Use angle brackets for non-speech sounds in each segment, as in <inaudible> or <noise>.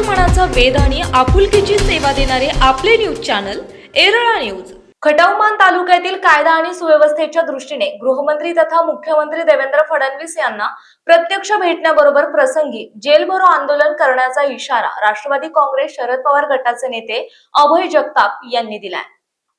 मनाचा वेद आणि आपुलकीची सेवा देणारे आपले न्यूज चॅनल एरळा न्यूज. खटावमान तालुक्यातील कायदा आणि सुव्यवस्थेच्या दृष्टीने गृहमंत्री तथा मुख्यमंत्री देवेंद्र फडणवीस यांना प्रत्यक्ष भेटण्याबरोबर प्रसंगी जेल भरो आंदोलन करण्याचा इशारा राष्ट्रवादी काँग्रेस शरद पवार गटाचे नेते अभय जगताप यांनी दिलाय.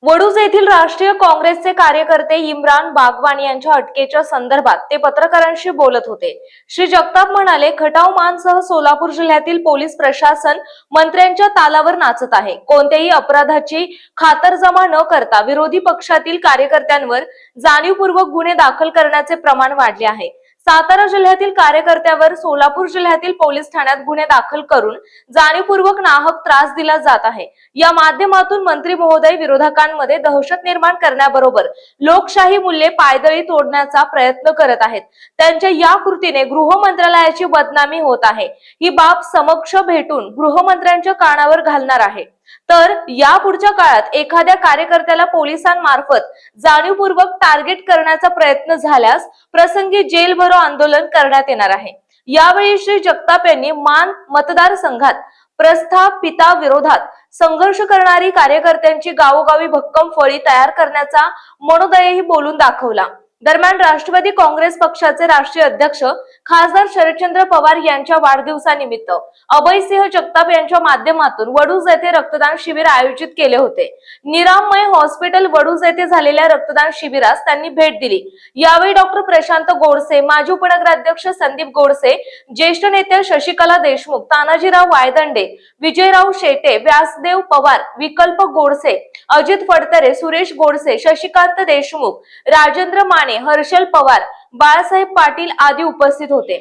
वडूज येथील राष्ट्रीय काँग्रेसचे कार्यकर्ते इम्रान बागवान यांच्या अटकेच्या संदर्भात ते पत्रकारांशी बोलत होते. श्री जगताप म्हणाले खटाव मानसह सोलापूर जिल्ह्यातील पोलीस प्रशासन मंत्र्यांच्या तालावर नाचत आहे. कोणत्याही अपराधाची खातरजमा न करता विरोधी पक्षातील कार्यकर्त्यांवर जाणीवपूर्वक गुन्हे दाखल करण्याचे प्रमाण वाढले आहे. सातारा जिल्ह्यातील कार्यकर्त्यावर सोलापूर जिल्ह्यातील पोलीस ठाण्यात गुन्हे दाखल करून जाणीवपूर्वक नाहक त्रास दिला जात आहे. या माध्यमातून मंत्री महोदय विरोधकांमध्ये दहशत निर्माण करण्याबरोबर लोकशाही मूल्ये पायदळी तोडण्याचा प्रयत्न करत आहेत. त्यांच्या या कृतीने गृह मंत्रालयाची बदनामी होत आहे. ही बाब समक्ष भेटून गृहमंत्र्यांच्या कानावर घालणार आहे. तर यापुढच्या काळात एखाद्या कार्यकर्त्याला पोलिसांमार्फत जाणीवपूर्वक टार्गेट करण्याचा प्रयत्न झाल्यास प्रसंगी जेल भरो आंदोलन करण्यात येणार आहे. यावेळी श्री जगताप यांनी मान मतदारसंघात प्रस्थापिता विरोधात संघर्ष करणारी कार्यकर्त्यांची गावोगावी भक्कम फळी तयार करण्याचा मनोदयही बोलून दाखवला. दरम्यान राष्ट्रवादी काँग्रेस पक्षाचे राष्ट्रीय अध्यक्ष खासदार शरदचंद्र पवार यांच्या वाढदिवसानिमित्त अभयसिंह जगताप यांच्या माध्यमातून वडूज येथे रक्तदान शिबिर आयोजित केले होते. निरामय हॉस्पिटल वडूज येथे झालेल्या रक्तदान शिबिरास त्यांनी भेट दिली. यावेळी डॉक्टर प्रशांत गोडसे माजी उपनगराध्यक्ष संदीप गोडसे ज्येष्ठ नेते शशिकला देशमुख तानाजीराव वायदंडे विजयराव शेटे व्यासदेव पवार विकल्प गोडसे अजित फडतरे सुरेश गोडसे शशिकांत देशमुख राजेंद्र माने हर्षल पवार बाळासाहेब पाटील आदी उपस्थित होते.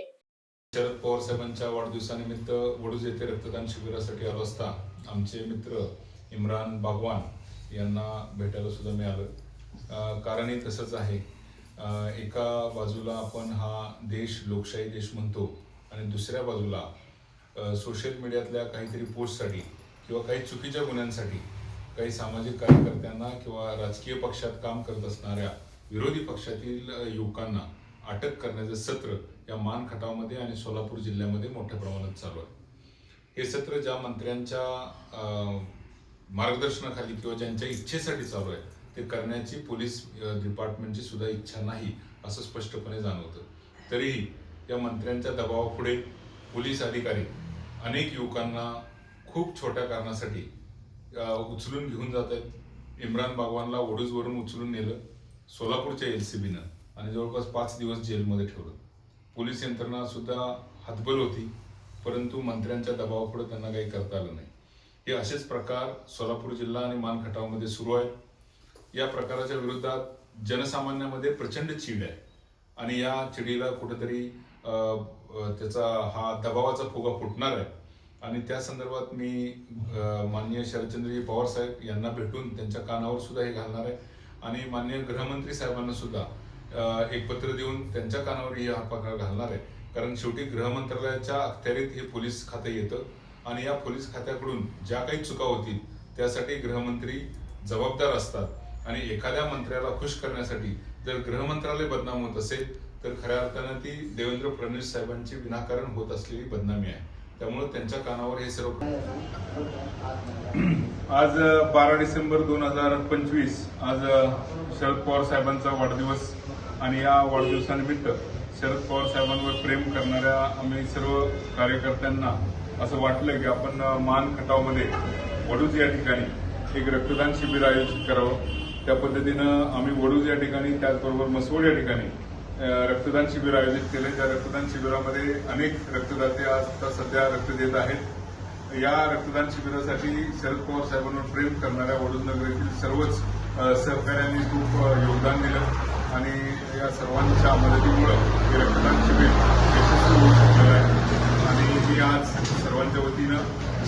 शरद पवार साहेबांच्या वाढदिवसानिमित्त वडूज येथे रक्तदान शिबिरासाठी आलो असता आमचे मित्र इम्रान बागवान यांना भेटायला सुद्धा मिळालं. कारणही तसंच आहे. एका बाजूला आपण हा देश लोकशाही देश म्हणतो आणि दुसऱ्या बाजूला सोशल मीडियातल्या काहीतरी पोस्टसाठी किंवा काही चुकीच्या गुन्ह्यांसाठी काही सामाजिक कार्यकर्त्यांना किंवा राजकीय पक्षात काम करत असणाऱ्या विरोधी पक्षातील युवकांना अटक करण्याचं सत्र या मान खटावमध्ये आणि सोलापूर जिल्ह्यामध्ये मोठ्या प्रमाणात चालू आहे. हे सत्र ज्या मंत्र्यांच्या मार्गदर्शनाखाली किंवा ज्यांच्या इच्छेसाठी चालू आहे ते करण्याची पोलीस डिपार्टमेंटची सुद्धा इच्छा नाही असं स्पष्टपणे जाणवतं. तरीही या मंत्र्यांच्या दबावापुढे पोलीस अधिकारी अनेक युवकांना खूप छोट्या कारणासाठी उचलून घेऊन जात आहेत. इम्रान बागवानला ओढूजवरून उचलून नेलं सोलापूरच्या एल सी बीनं आणि जवळपास पाच दिवस जेलमध्ये ठेवलं. पोलीस यंत्रणा सुद्धा हतबल होती परंतु मंत्र्यांच्या दबावापुढे त्यांना काही करता आलं नाही. हे असेच प्रकार सोलापूर जिल्हा आणि मानखटावमध्ये सुरू आहेत. या प्रकाराच्या विरोधात जनसामान्यामध्ये प्रचंड चीड आहे. आणि या चिडीला कुठेतरी त्याचा हा दबावाचा फुगा फुटणार आहे. आणि त्या संदर्भात मी माननीय शरदचंद्रजी पवार साहेब यांना भेटून त्यांच्या कानावर सुद्धा हे घालणार आहे. आणि माननीय गृहमंत्री साहेबांना सुद्धा एक पत्र देऊन त्यांच्या कानावरही हा पगार घालणार आहे. कारण शेवटी गृह मंत्रालयाच्या अखत्यारीत हे पोलीस खातं येतं. आणि या पोलीस खात्याकडून ज्या काही चुका होतील त्यासाठी गृहमंत्री जबाबदार असतात. आणि एखाद्या मंत्र्याला खुश करण्यासाठी जर गृहमंत्रालय बदनाम होत असेल तर खऱ्या अर्थानं ती देवेंद्र फडणवीस साहेबांची विनाकारण होत असलेली बदनामी आहे. त्यामुळे त्यांच्या कानावर हे सर्व <clears throat> आज बारा डिसेंबर दोन हजार पंचवीस आज शरद पवार साहेबांचा वाढदिवस. आणि या वाढदिवसानिमित्त शरद पवार साहेबांवर प्रेम करणाऱ्या आम्ही सर्व कार्यकर्त्यांना असं वाटलं की आपण मान खटावमध्ये वडूज या ठिकाणी एक रक्तदान शिबिर आयोजित करावं. त्या पद्धतीनं आम्ही वडूज या ठिकाणी त्याचबरोबर मसवड या ठिकाणी रक्तदान शिबिर आयोजित केले. त्या रक्तदान शिबिरामध्ये अनेक रक्तदाते आज आता सध्या रक्त देत आहेत. या रक्तदान शिबिरासाठी शरद पवार साहेबांवर प्रेम करणाऱ्या वडोदनगर येथील सर्वच सहकाऱ्यांनी खूप योगदान दिलं. आणि या सर्वांच्या मदतीमुळं हे रक्तदान शिबिर यशस्वी होऊ शकलेलं आहे. आणि मी आज सर्वांच्या वतीनं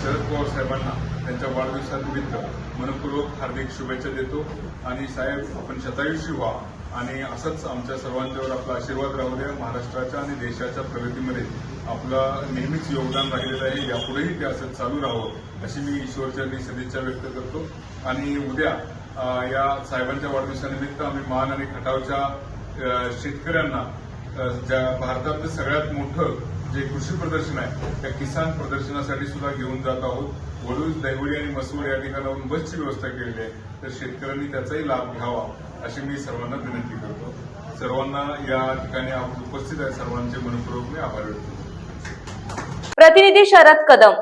शरद पवार साहेबांना त्यांच्या वाढदिवसानिमित्त मनपूर्वक हार्दिक शुभेच्छा देतो. आणि साहेब आपण शतायुषी व्हा. आणि असंच आमच्या सर्वांच्यावर आपला आशीर्वाद राहू द्या. महाराष्ट्राच्या आणि देशाच्या प्रगतीमध्ये आपलं नेहमीच योगदान राहिलेलं आहे. यापुढेही ते असंच चालू राहावं अशी मी ईश्वरचरणी सदिच्छा व्यक्त करतो. आणि उद्या या साहेबांच्या वाढदिवसानिमित्त आम्ही मान आणि खटावच्या शेतकऱ्यांना ज्या भारतातलं सगळ्यात मोठं जे कृषी प्रदर्शन आहे त्या किसान प्रदर्शनासाठी सुद्धा घेऊन जात आहोत. वडूज दहिवडी आणि मसूर या ठिकाणाहून बसची व्यवस्था केलेली आहे. तर शेतकऱ्यांनी त्याचाही लाभ घ्यावा अशी मी सर्वांना विनंती करतो. सर्वांना या ठिकाणी उपस्थित आहे. सर्वांचे मनपूर्वक मी आभार व्यक्त प्रतिनिधी शरद कदम.